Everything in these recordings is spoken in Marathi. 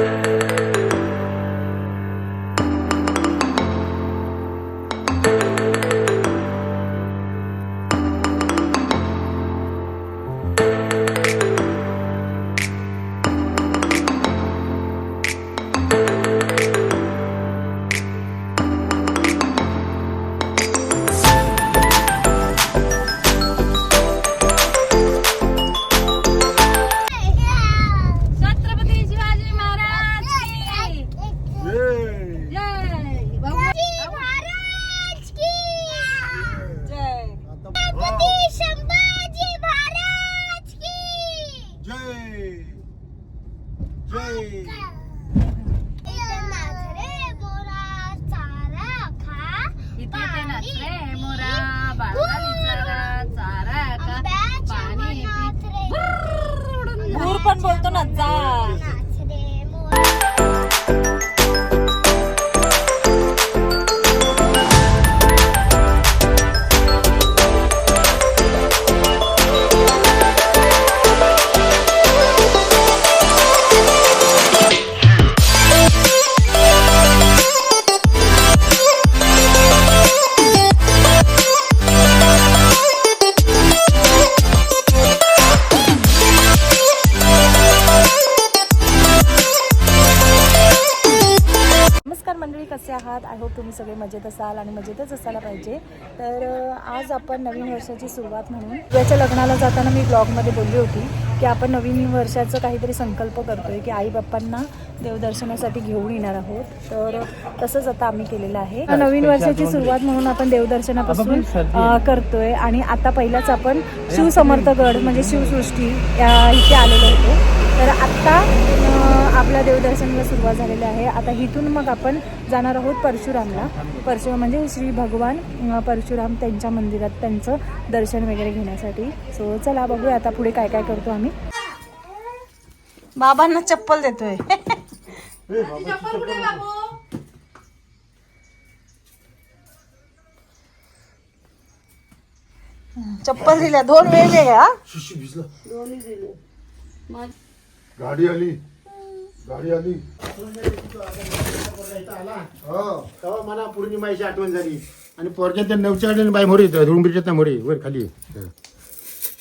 छत्रपती संभाजी महाराज की जय! जय इथे नाच रे मोरा सगळे मजेत असाल आणि मजेतच असायला पाहिजे. तर आज आपण नवीन वर्षाची सुरुवात म्हणून याच्या लग्नाला जाताना मी ब्लॉगमध्ये बोलली होती की आपण नवीन वर्षाचं काहीतरी संकल्प करतोय की आई बाप्पांना देवदर्शनासाठी घेऊन येणार आहोत. तर तसंच आता आम्ही केलेलं आहे. नवीन वर्षाची सुरुवात म्हणून आपण देवदर्शनापासून करतोय आणि आता पहिलाच आपण शिवसमर्थगड म्हणजे शिवसृष्टी या इथे आलेलो होतो. देवदर्शनाला सुरुवात झालेली आहे. आता इथून मग आपण जाणार आहोत परशुरामला. परशुराम म्हणजे श्री भगवान परशुराम त्यांच्या मंदिरात त्यांचं दर्शन वगैरे घेण्यासाठी. सो चला बघूया आता पुढे काय काय करतो आम्ही. बाबांना चप्पल देतोय. चप्पल दिल्या. दोन वेगवेगळ्या गाडी आली. गाडी आली. हो. तेव्हा मला पौर्णिमाची आठवण झाली. आणि पोरच्या त्या नवच्या बाय मोरी धुळुंबरीच्या त्या मोरी वर खाली.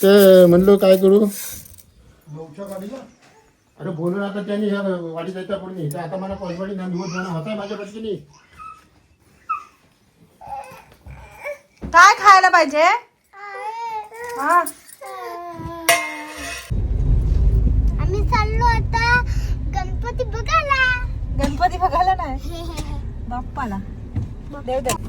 तर म्हणलो काय करू? नऊच्या गाडीला? अरे बोलून आता त्यांनी ह्या वाडी जायचा तर आता मला पॉईंटवाडी ना निवड जाणं होत आहे माझ्या पत्नी काय खायला पाहिजे? हा आम्ही चाललो आता गणपती बघायला. गणपती बघायला नाही? बाप्पाला. देव देव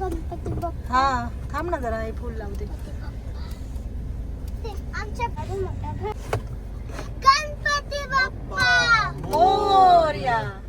गणपती बघ? हा थांब ना जरा हे फुल लावते आमच्या घरी मोठा घर. गणपती बाप्पा. Glória!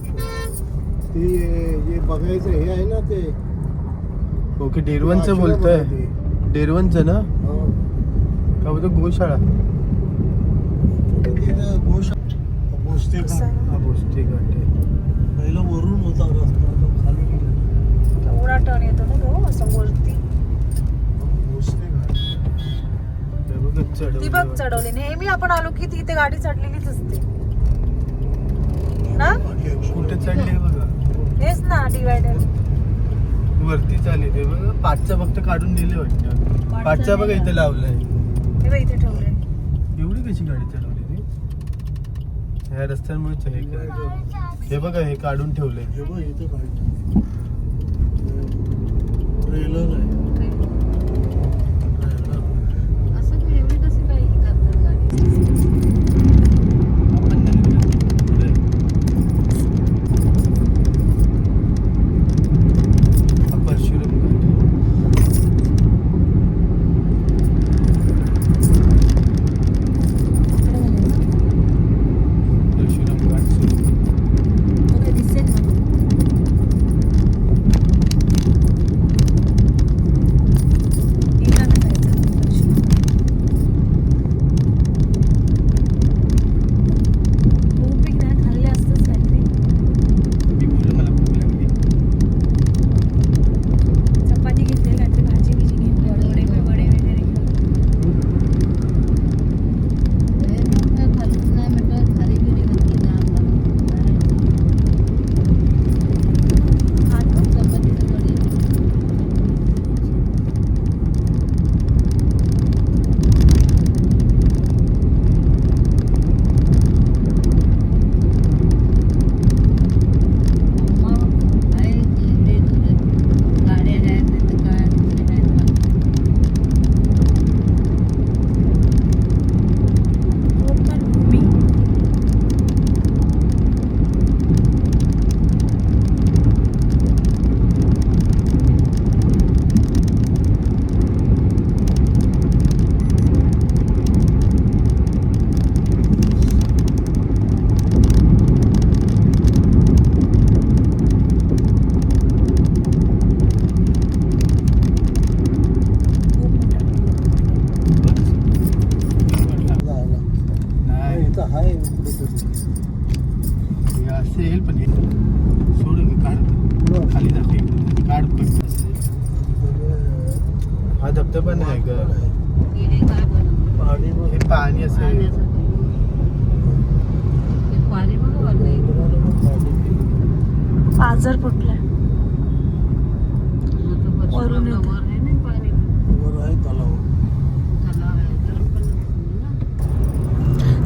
ते जे बघायचं हे आहे ना ते. ओके डेरवनचं बोलतोय. डेरवनचं ना? हो. का बोलतो गोशाळा? हा पहिला वरून होता रस्ता तो खाली गेला. एवढा टर्न येतो ना तो असं वरती. हे ती बघ चढवली. नेहमी आपण आलो की ती इथे गाडी चढलेलीच असते. ना? कुठे चढले बघा. हेच ना डिवायडर वरती चालली ते बघ पाचचा फक्त काढून नेले वाटतं. पाचचा बघा इथे लावलंय. हे बघ इथे ठेवलंय. एवढी कशी गाडी चालवली ती? ह्या रस्त्यांमुळेच हे. हे बघा हे काढून ठेवलंय. हे बघ इथं ट्रेलर आहे.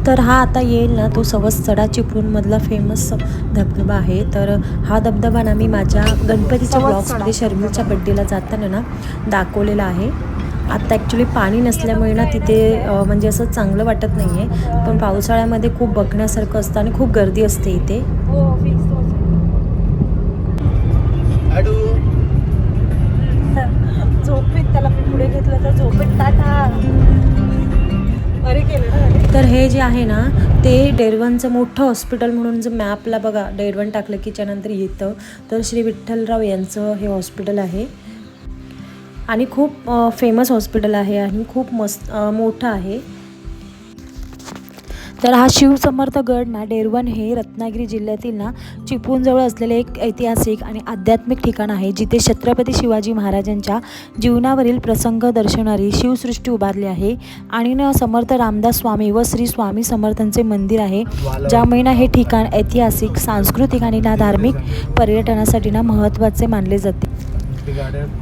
तर हा आता येईल ना तो सवस्तडा चिपळूणमधला फेमस धबधबा आहे. तर हा धबधबा ना मी माझ्या गणपतीच्या ब्लॉग्समध्ये शर्मिलच्या बड्डेला जाताना ना दाखवलेला आहे. आत्ता ॲक्च्युली पाणी नसल्यामुळे ना तिथे म्हणजे असं चांगलं वाटत नाही आहे पण पावसाळ्यामध्ये खूप बघण्यासारखं असतं आणि खूप गर्दी असते इथे. तर हे जे आहे ना ते डेरवनचं मोठं हॉस्पिटल म्हणून जर मॅपला बघा डेरवन टाकलं की त्यानंतर येतं. तर श्री विठ्ठलराव यांचं हे हॉस्पिटल आहे. आणि खूप फेमस हॉस्पिटल आहे आणि खूप मस्त मोठं आहे. तर हा शिवसमर्थ गड ना डेरवन हे रत्नागिरी जिल्ह्यातील ना चिपळूणजवळ असलेले एक ऐतिहासिक आणि आध्यात्मिक ठिकाण आहे जिथे छत्रपती शिवाजी महाराजांच्या जीवनावरील प्रसंग दर्शवणारी शिवसृष्टी उभारली आहे. आणि ना समर्थ रामदास स्वामी व श्री स्वामी समर्थांचे मंदिर आहे ज्यामुळे ना हे ठिकाण ऐतिहासिक सांस्कृतिक आणि ना धार्मिक पर्यटनासाठी ना महत्त्वाचे मानले जाते.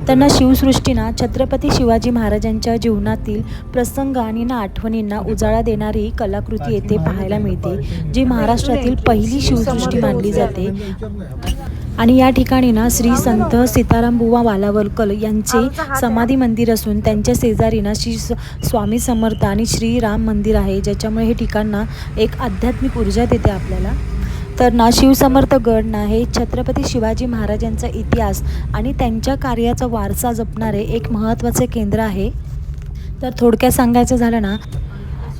त्यांना शिवसृष्टीना छत्रपती शिवाजी महाराजांच्या जीवनातील प्रसंग आणि ना आठवणींना उजाळा देणारी कलाकृती येथे पाहायला मिळते जी महाराष्ट्रातील पहिली शिवसृष्टी मानली जाते. आणि या ठिकाणी ना श्री संत सीताराम बुवा वालावलकर यांचे समाधी मंदिर असून त्यांच्या शेजारी ना श्री स- स्वामी समर्थ आणि श्री राम मंदिर आहे ज्याच्यामुळे हे ठिकाण ना एक आध्यात्मिक ऊर्जा देते आपल्याला. तर ना शिवसमर्थ गड ना हे छत्रपती शिवाजी महाराजांचा इतिहास आणि त्यांच्या कार्याचा वारसा जपणारे एक महत्त्वाचे केंद्र आहे. तर थोडक्यात सांगायचं झालं ना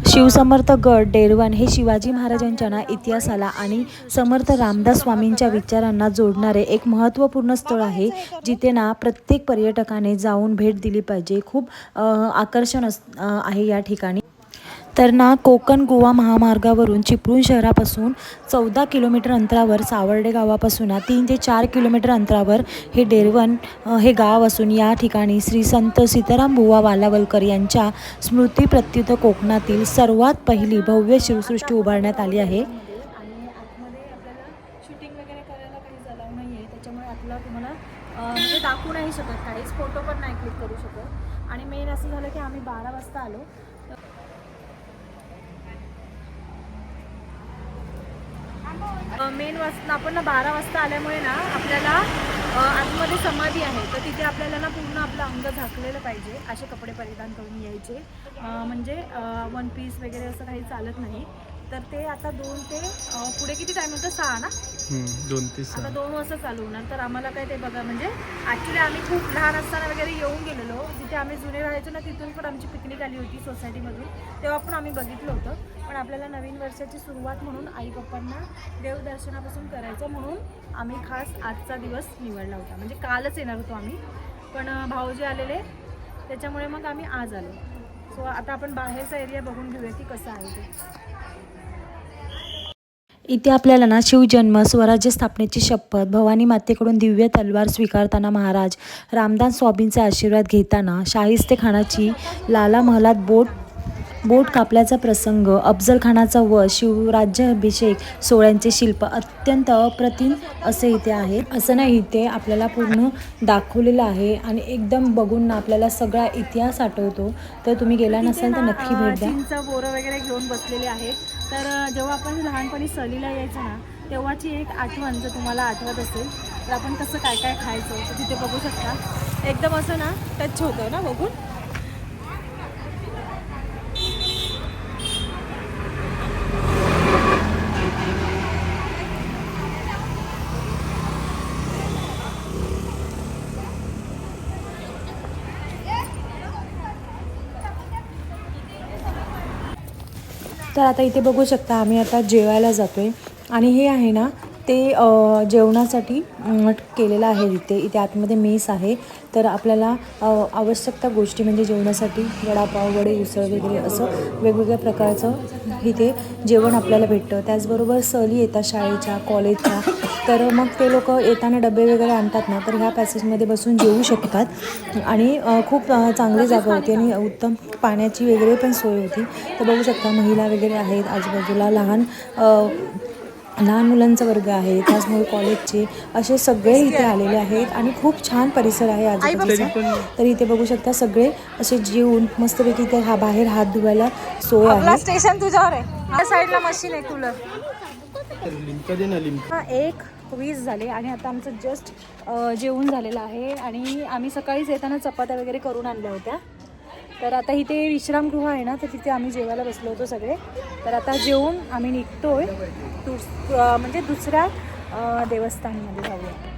शिवसमर्थ गड डेरवण हे शिवाजी महाराजांच्या ना इतिहासाला आणि समर्थ रामदास स्वामींच्या विचारांना जोडणारे एक महत्त्वपूर्ण स्थळ आहे जिथे ना प्रत्येक पर्यटकाने जाऊन भेट दिली पाहिजे. खूप आकर्षण अस आहे या ठिकाणी. तर ना कोकण गोवा महामार्गावरून चिपळूण शहरापासून चौदा किलोमीटर अंतरावर सावर्डे गावापासून तीन ते चार किलोमीटर अंतरावर हे डेरवण हे गाव असून या ठिकाणी श्री संत सीताराम बुवा वालावलकर यांच्या स्मृतीप्रत्युत कोकणातील सर्वात पहिली भव्य शिवसृष्टी उभारण्यात आली आहे आणि आतमध्ये आपल्याला शूटिंग वगैरे करायला काही झालं नाही आहे त्याच्यामुळे आपल्याला तुम्हाला अ, म्हणजे दाखवू नाही शकत काहीच फोटो पण नाही क्लिक करू शकत आणि मेन असं झालं की आम्ही बारा वाजता आलो मेन वाजता आपण ना बारा वाजता आल्यामुळे ना आपल्याला आतमध्ये समाधी आहे. तर तिथे आपल्याला ना पूर्ण आपलं अंग झाकलेलं पाहिजे असे कपडे परिधान करून यायचे. म्हणजे वन पीस वगैरे असं काही चालत नाही. तर ते आता दोन ते पुढे किती टाईम होतं? सहा ना? दोन ते आता दोन वाजता चालू होणार. तर आम्हाला काय ते बघा म्हणजे ॲक्च्युली आम्ही खूप लहान असताना वगैरे येऊन गेलेलो. जिथे आम्ही जुने राहायचो ना तिथून पण आमची पिकनिक आली होती सोसायटीमधून तेव्हा पण आम्ही बघितलं होतं. पण आपल्याला नवीन वर्षाची सुरुवात म्हणून आई पप्पांना देवदर्शनापासून करायचं म्हणून आम्ही खास आजचा दिवस निवडला होता. म्हणजे कालच येणार होतो आम्ही. पण भाऊजी आलेले. त्याच्यामुळे मग आम्ही आज आलो. सो आता आपण बाहेरचा एरिया बघून घेऊया की कसं आहे ते. इथे आपल्याला ना शिवजन्म स्वराज्य स्थापनेची शपथ भवानी मातेकडून दिव्य तलवार स्वीकारताना महाराज रामदास स्वामींचे आशीर्वाद घेताना शाहिस्ते खानाची लाला महलात बोट बोट कापल्याचा प्रसंग अफजल खानाचा व शिवराज्याभिषेक सोहळ्यांचे शिल्प अत्यंत अप्रतिम असे इथे आहे असं नाही इथे आपल्याला पूर्ण दाखवलेलं आहे आणि एकदम बघून ना आपल्याला सगळा इतिहास आठवतो. तर तुम्ही गेला नसाल तर नक्की भेट द्या. बोरं वगैरे घेऊन बसलेले आहेत. तर जेव्हा आपण लहानपणी सहलीला यायचं ना तेव्हाची एक आठवण जर तुम्हाला आठवत असेल तर आपण कसं काय काय खायचं तिथे बघू शकता. एकदम असं ना टच होतं ना बघून. तर आता इथे बघू शकता आम्ही आता जेवायला जातोय. आणि हे आहे ना ते जेवणासाठी केलेलं आहे इथे. इथे आतमध्ये मेस आहे. तर आपल्याला आवश्यकता आवश्यक त्या गोष्टी म्हणजे जेवणासाठी वडापाव वडे उसळ वगैरे असं वेगवेगळ्या प्रकारचं इथे जेवण आपल्याला भेटतं. त्याचबरोबर सहली येतात शाळेच्या कॉलेजच्या. तर मग ते लोक येताना डबे वगैरे आणतात ना तर ह्या पॅसेजमध्ये बसून जेवू शकतात. आणि खूप चांगली जागा होती आणि उत्तम पाण्याची वगैरे पण सोय होती. तर बघू शकता महिला वगैरे आहेत आजूबाजूला लहान लहान मुलांचा वर्ग आहे त्याचमुळे कॉलेजचे असे सगळे इथे आलेले आहेत आणि खूप छान परिसर आहे आजूबाजूचा. तर इथे बघू शकता सगळे असे जेवून मस्तपैकी इथे हा बाहेर हात धुवायला सोय आहे. स्टेशन तुझ्यावर आहे. साईडला मशीन आहे कूलर लिमका दे ना लिमका हा एक वीस झाले आणि आता आमचं जस्ट जेवण झालेलं आहे आणि आम्ही सकाळीच येताना चपात्या वगैरे करून आणल्या होत्या. तर आता इथे विश्रामगृह आहे ना तर तिथे आम्ही जेवायला बसलो होतो सगळे. तर आता जेवून आम्ही निघतोय दुस म्हणजे दुसऱ्या देवस्थानमध्ये जाऊया.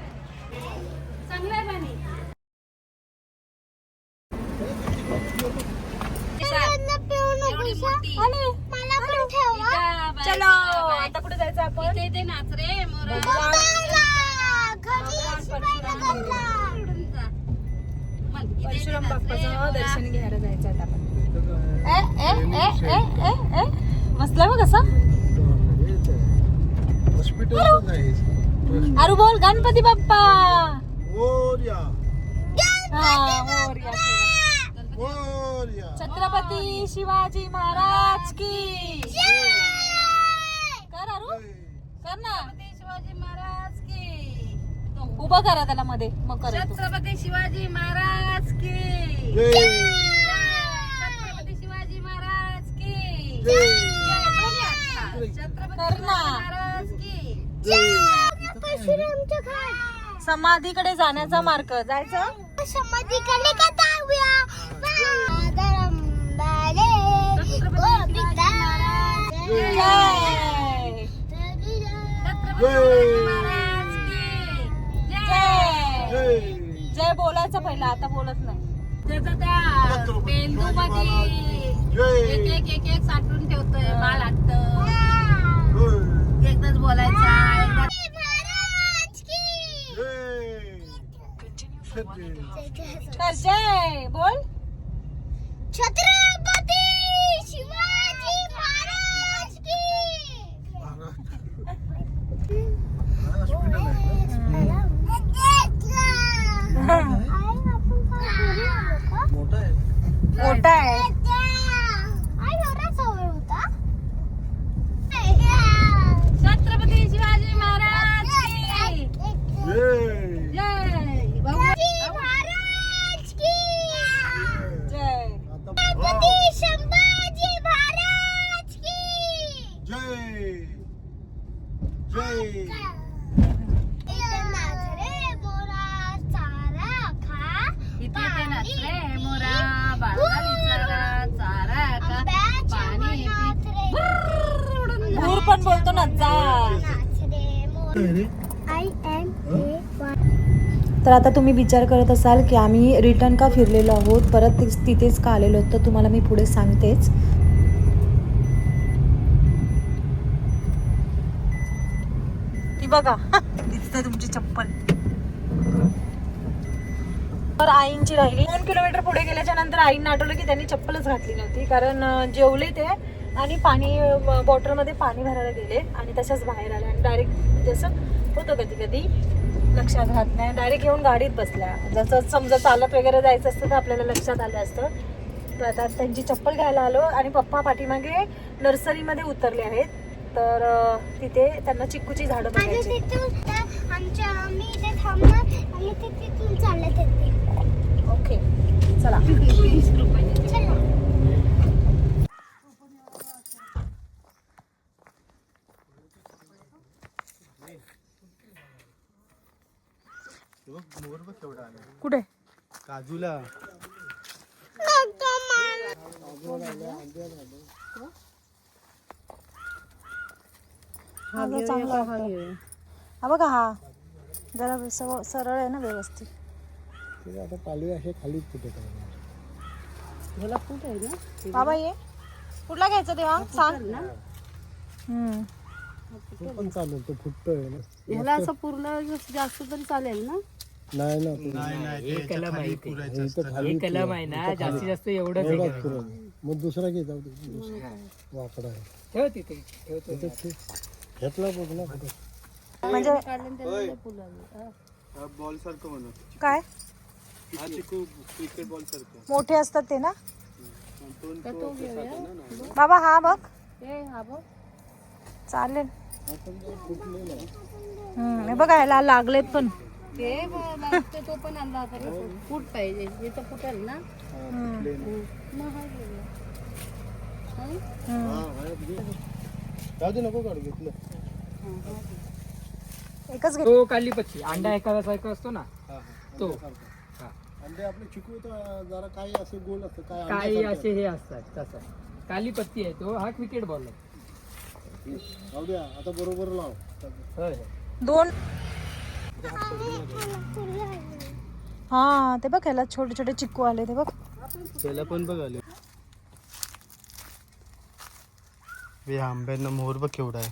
चलो. आता कुठे जायचं आपण? घरी शिवायला गंगा. परशुराम बाप्पाचं दर्शन घ्यायला जायचं आता आपण. ए ए ए ए ए ए बसलाय बघ कसं हॉस्पिटल. आहे अरे बोल गणपती बाप्पा. हा, छत्रपती शिवाजी महाराज की. कर ना. शिवाजी महाराज की. उभं करा त्याला मध्ये. मग कर छत्रपती शिवाजी महाराज की. जय. छत्रपती शिवाजी महाराज की. जय. कर ना. परशुरामचं घर. समाधीकडे जाण्याचा मार्ग. जायचं? समाधीकडे का जाऊया. जय. जय. बोलायचं पहिला आता बोलत नाही. त्याचं त्या पेंदू मध्ये एक एक एक एक साठवून ठेवतोय बाळ आटत. एकदाच बोलायचा जय. बोल छत्रपती शिवाजी महाराज की हॉस्पिटल आहे ना? मोठा आहे मोठा आहे छत्रपती शिवाजी महाराज की जय जय भाऊ. जय आता संभाजी महाराज की जय जय नाचरे मोरा चारा खा इथे ते नसले मोरा बाळाली चारा चारा का पाणी पी दूर पण बोलतो ना जा आय एम ए तर आता तुम्ही विचार करत असाल की आम्ही रिटर्न का फिरलेलो आहोत? परत तिथेच का आलेलो आहोत? तर तुम्हाला मी पुढे सांगतेच. ती बघा. दिसते तुमची चप्पल. तर आईंची राहिली. दोन किलोमीटर पुढे गेल्याच्यानंतर आईंना आठवलं की त्यांनी चप्पलच घातली नव्हती. कारण जेवले ते आणि पाणी बॉटलमध्ये पाणी भरायला गेले आणि तशाच बाहेर आले आणि डायरेक्ट असं होतं कधी कधी लक्षात राहत नाही. डायरेक्ट येऊन गाडीत बसल्या. जसं समजा चालत वगैरे जायचं असतं तर आपल्याला लक्षात आलं असतं. तर आता त्यांची चप्पल घ्यायला आलो आणि पप्पा पाठीमागे नर्सरीमध्ये उतरले आहेत. तर तिथे त्यांना चिक्कूची झाडं बघायची. तिथून त्या- आमच्या आम्ही इथे थांबणार आणि ते तिथून चालत येते ओके चला चला हे बघ, मोर बघ केवढा आला कुठे काजूला हा चांगला वाटतो. हा बघा हा. जरा सव- सरळ आहे ना व्यवस्थित. ते आता पालवी असे खालीच कुठे बाबा ये. कुठला घ्यायचा तेव्हा? सांग. हम्म. तो पण चालेल तो फुटतोय ना. ह्याला असं पूर्ण जास्त तरी चालेल ना? नाही ना ते नाही नाही. ते याच्या खाली पुरायचं असतं. इथं खाली कलम आहे ना जास्तीत जास्त एवढंच एवढाच पुरण मग दुसरा घे जाऊ दे. दुसरा. वाकडा आहे. ठेव तिथे ठेवतो. घेतला बघ ना कुठे. म्हणजे बॉल सारखं म्हणत काय? हा चिकू क्रिकेट बॉल सारखं. मोठे असतात ते ना. बाबा हा बघ. ए हा बघ. चालेल. हम्म, हे बघा ह्याला लागलेत पण. ते लागते तो पण आणला होता रे. फूट पाहिजे. हे तर फुटेल ना? हा. जाऊ दे नको काढू घेतलं. एकच घे. तो काली पक्षी. अंडा एका सारखा असतो ना? हा, हा. तो. अंडे आपले चिकू तर जरा काही असे गोल असतं काय काही अंड्यासारखं. असे हे असतात तसा. काली पत्ती आहे तो हा क्रिकेट बॉल आहे. जाऊ द्या आता बरोबर लाव. होय. दोन. हा ते बघ ह्याला छोटे छोटे चिक्कू आले ते बघ. त्याला पण बघ आले. हे आंब्यांना मोर बघ केवढा आहे.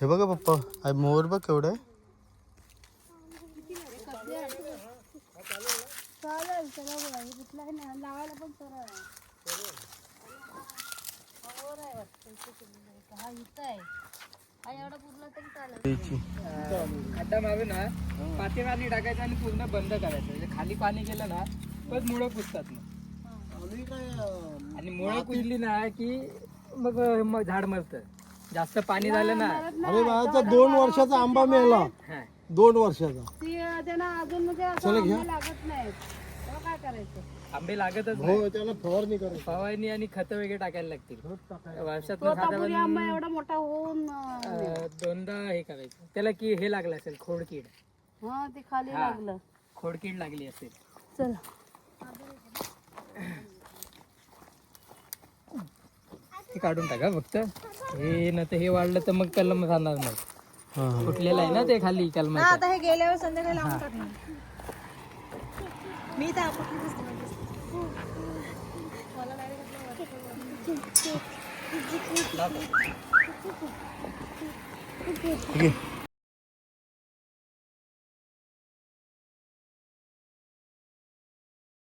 हे बघा पप्पा हा मोर बघ केवढा आहे. खड्डा मागे ना पाते पाणी टाकायचं आणि पूर्ण बंद करायचं. म्हणजे खाली पाणी गेलं ना परत मुळं कुजतात अं, आणि मुळं कुजली ना की मग मग झाड मरतं. जास्त पाणी झालं ना. अरे बाळाचा दोन वर्षाचा आंबा मिळाला. दोन वर्षाचा. अजून म्हणजे लागत तेव्हा काय करायचं? आंबे लागतच नाही. हो त्याला फवारणी करायची. फवारणी आणि खतं वगैरे टाकायला लागतील. वर्षात आंबा एवढा मोठा होऊन अं, दोनदा हे करायचं. त्याला की हे लागलं असेल खोडकीड. हा ते खाली हा. लागलं. खोडकीड लागली असेल. चल. ते काढून टाका फक्त. हे न तर हे वाढलं तर मग कलम राहणार नाही. फुटलेलं आहे ना ते खाली कलमा आता हे गेल्यावर संध्याकाळी लावून टाकणार. मी तर दिसते Sige.